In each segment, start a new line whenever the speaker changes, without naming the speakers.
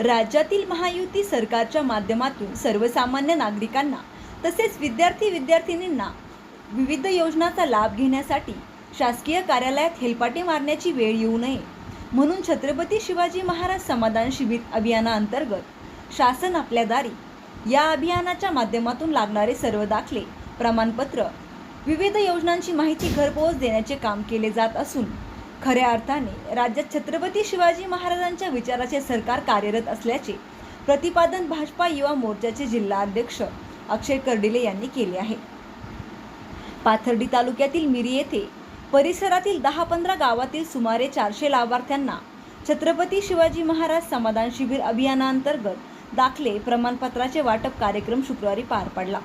राज्यातील महायुती सरकारच्या माध्यमातून सर्वसामान्य नागरिकांना तसेच विद्यार्थी विद्यार्थिनींना विविध योजनांचा लाभ घेण्यासाठी शासकीय कार्यालयात हेलपाटे मारण्याची वेळ येऊ नये. म्हणून छत्रपती शिवाजी महाराज समाधान शिबिर अभियानाअंतर्गत शासन आपल्या दारी या अभियानाच्या माध्यमातून लागणारे सर्व दाखले प्रमाणपत्र विविध योजनांची माहिती घरपोहोच देण्याचे काम केले जात असून खऱ्या अर्थाने राज्यात छत्रपती शिवाजी महाराजांच्या विचाराचे सरकार कार्यरत असल्याचे प्रतिपादन भाजपा युवा मोर्चाचे जिल्हा अध्यक्ष अक्षय कर्डिले यांनी केले आहे. पाथर्डी तालुक्यातील मिरी येथे परिसरातील दहा पंधरा गावातील सुमारे चारशे लाभार्थ्यांना छत्रपती शिवाजी महाराज समाधान शिबिर अभियानाअंतर्गत दाखले प्रमाणपत्राचे वाटप कार्यक्रम शुक्रवारी पार पडला.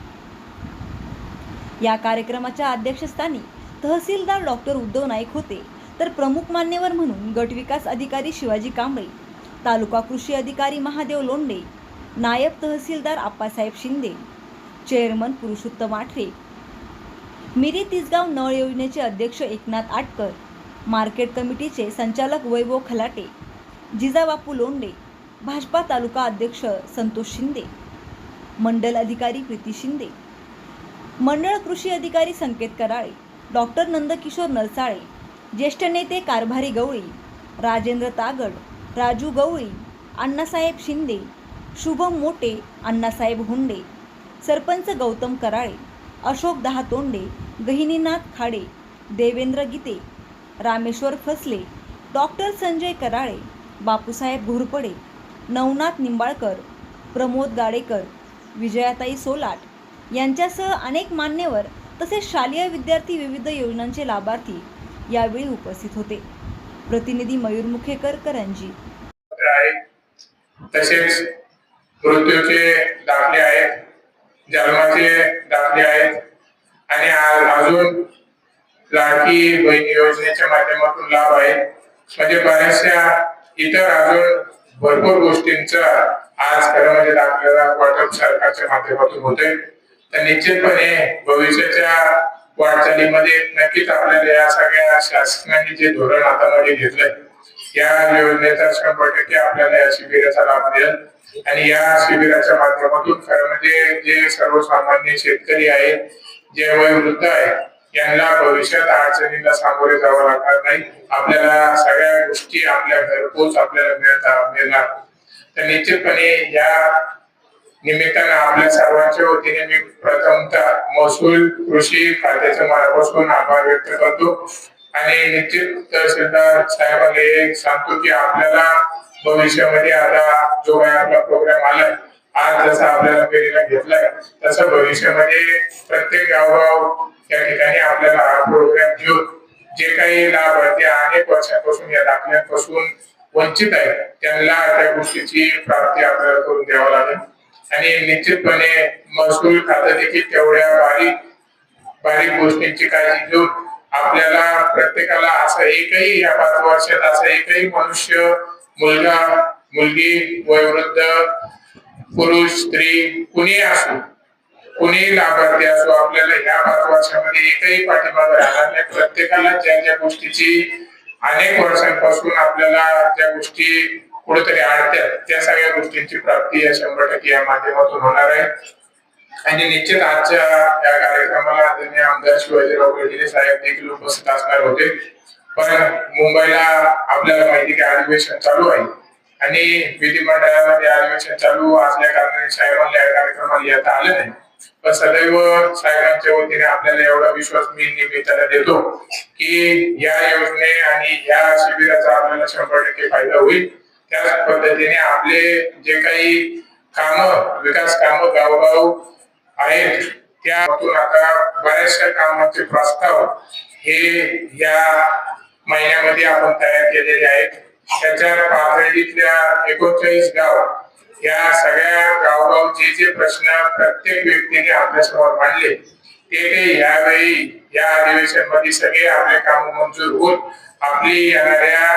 या कार्यक्रमाच्या अध्यक्षस्थानी तहसीलदार डॉक्टर उद्धव नाईक होते. तर प्रमुख मान्यवर म्हणून गटविकास अधिकारी शिवाजी कांबळे तालुका कृषी अधिकारी महादेव लोंडे नायब तहसीलदार आप्पासाहेब शिंदे चेअरमन पुरुषोत्तम आठरे मिरी तिसगाव नळ योजनेचे अध्यक्ष एकनाथ आटकर मार्केट कमिटीचे संचालक वैभव खलाटे जिजाबापू लोंडे भाजपा तालुका अध्यक्ष संतोष शिंदे मंडल अधिकारी प्रीती शिंदे मंडळ कृषी अधिकारी संकेत कराळे डॉक्टर नंदकिशोर नरसाळे ज्येष्ठ नेते कारभारी गवळी राजेंद्र तागड राजू गवळी अण्णासाहेब शिंदे शुभम मोटे अण्णासाहेब हुंडे सरपंच गौतम कराळे अशोक दहातोंडे गहिनीनाथ खाडे देवेंद्र गीते रामेश्वर फसले डॉक्टर संजय कराळे बापूसाहेब घोरपडे नवनाथ निंबाळकर प्रमोद गाडेकर विजयाताई सोलाट यांच्यासह अनेक मान्यवर तसेच शालेय विद्यार्थी विविध योजनांचे लाभार्थी यावेळी उपस्थित होते. प्रतिनिधी मयूर मुखेकर करंजी.
तसेच मृत्यूचे दाखले आहेत. जन्माचे दाखले आहेत. आणि अजून लाडकी बहीण योजनेच्या माध्यमातून लाभ आहे म्हणजे बऱ्याचशा इतर अजून भरपूर गोष्टींचा आज खरं म्हणजे दाखल्याला वाटप सरकारच्या माध्यमातून होते तर निश्चितपणे भविष्याच्या वाटचालीमध्ये नक्कीच आपल्याला या सगळ्या शासनाने जे धोरण हातामध्ये घेतलंय या योजनेचा शंभर टक्के आपल्याला या शिबिराचा लाभ मिळेल. आणि या शिबिराच्या माध्यमातून खरं म्हणजे जे सर्वसामान्य शेतकरी आहेत जे वयोवृद्ध आहेत यांना भविष्यात अडचणींना सामोरे जावं लागणार नाही. आपल्याला सगळ्या गोष्टी आपल्या घरपोच आपल्याला मिळता मिळणार. तर निश्चितपणे या निमित्तानं आपल्या सर्वांच्या वतीने मी प्रथमतः महसूल कृषी खात्याच्या मनापासून आभार व्यक्त करतो. आणि निश्चित तहसीलदार साहेबांना एक सांगतो की आपल्याला भविष्यामध्ये आता जो काही आपला प्रोग्राम आलाय आज जसा आपल्याला पेरीला घेतलाय तसं भविष्यामध्ये प्रत्येक गावगाव त्या ठिकाणी आपल्याला हा प्रोग्राम घेऊन जे काही लाभार्थी अनेक वर्षांपासून या दाखल्यापासून वंचित आहेत त्यांना त्या गोष्टीची प्राप्ती आपल्याला करून द्यावं लागेल. आणि निश्चितपणे महसूल खातं देखील तेवढ्या बारीक बारीक गोष्टींची काळजी घेऊन आपल्याला प्रत्येकाला असं एकही या पाच वर्षात असं एकही मनुष्य मुलगा मुलगी वयोवृद्ध पुरुष स्त्री कुणी असो कुणीही लाभार्थी असो आपल्याला ह्या पाच वर्षामध्ये एकही पाठिंबा राहणार नाही. प्रत्येकाला ज्या ज्या गोष्टीची अनेक वर्षांपासून आपल्याला ज्या गोष्टी कुठेतरी अडत्यात त्या सगळ्या गोष्टींची प्राप्ती या शंभर टक्के या माध्यमातून होणार आहे. आणि निश्चित आजच्या या कार्यक्रमाला आदरणीय आमदार शिवाजीराव गडिले साहेब देखील उपस्थित असणार होते. पण मुंबईला आपल्याला माहिती की अधिवेशन चालू आहे. आणि विधिमंडळामध्ये अधिवेशन चालू असल्या कारणाने साहेबांना या कार्यक्रमाला येता आलं नाही. पण सदैव साहेबांच्या वतीने आपल्याला एवढा विश्वास मी निमित्ताला देतो की या योजने आणि या शिबिराचा आपल्याला शंभर टक्के फायदा होईल. त्याच पद्धतीने आपले जे काही काम विकास काम गावगाव आहेत त्यातून आता बऱ्याचशा कामाचे प्रस्ताव हे या महिन्यामध्ये आपण तयार केलेले आहेत. त्याच्या पातळीतल्या एकोणचाळीस गाव या सगळ्या गावगाव जे जे प्रश्न प्रत्येक व्यक्तीने आपल्यासमोर मांडले ते ते यावेळी या अधिवेशनमध्ये सगळे आपले काम मंजूर होऊन आपली येणाऱ्या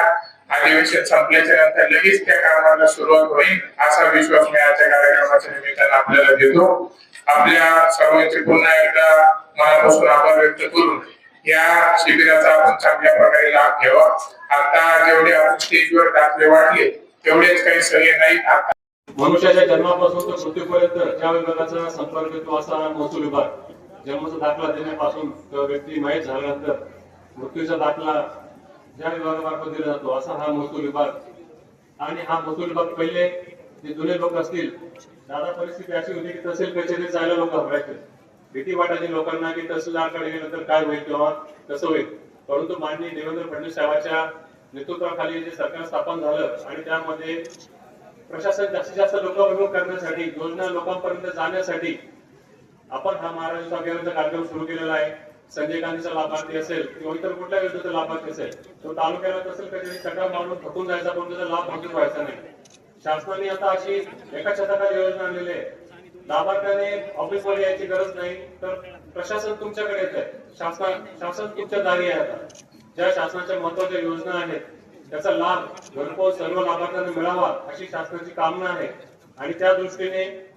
अधिवेशन संपल्याच्या नंतर लगेच त्या कामाला सुरुवात होईल असा विश्वास मी आजच्या कार्यक्रमाच्या निमित्तानं आपल्याला देतो. आपल्या सर्वांचे पुन्हा एकदा मनापासून आभार व्यक्त करून या शिबिराचा आपण चांगल्या प्रकारे लाभ घ्यावा. आता जेवढे आपण स्टेजवर दाखले वाटले तेवढेच काही सगळे नाहीत. आता
मनुष्याच्या जन्मापासून तर मृत्यूपर्यंत ज्या विभागाचा संपर्क येतो असा महसूल विभाग. जन्माचा दाखला देण्यापासून व्यक्ती माहीत झाल्यानंतर मृत्यूचा दाखला ज्या विभागामार्फत दिला जातो असा हा महसूल विभाग आणि हा महसूल विभाग पहिले जे जुने लोक असतील दादा परिस्थिती अशी होती की तहसील कचेरी जायला लोक घाबरायचे भीती वाटायची लोकांना की तहसीलदारकडे गेल्यानंतर काय होईल किंवा कसं होईल. परंतु माननीय देवेंद्र फडणवीस साहेबांच्या नेतृत्वाखाली जे सरकार स्थापन झालं आणि त्यामध्ये प्रशासन जास्तीत जास्त लोकांभिमुख करण्यासाठी योजना लोकांपर्यंत जाण्यासाठी आपण हा महाराष्ट्र अभियानाचा कार्यक्रम सुरू केलेला आहे. संजय गांधीचा लाभार्थी असेल किंवा इतर कुठल्या योजनेचा लाभार्थी असेल तो तालुक्याला असेल कधी चक्रा मारून थकून जायचा पण त्याचा लाभ मंजूर व्हायचा नाही? शासनाने आता अशी एका शतकात योजना आणलेली आहे. लाभार्थ्याने ऑफिसमध्ये यायची गरज नाही तर प्रशासन तुमच्याकडे येत आहे. शासन शासन तुमच्या दारी आहे आता. ज्या शासनाच्या महत्त्वाच्या योजना आहेत त्याचा लाभ घरपोच सर्व लाभार्थ्यांना मिळावा अशी शासनाची कामना आहे. आणि त्या दृष्टीने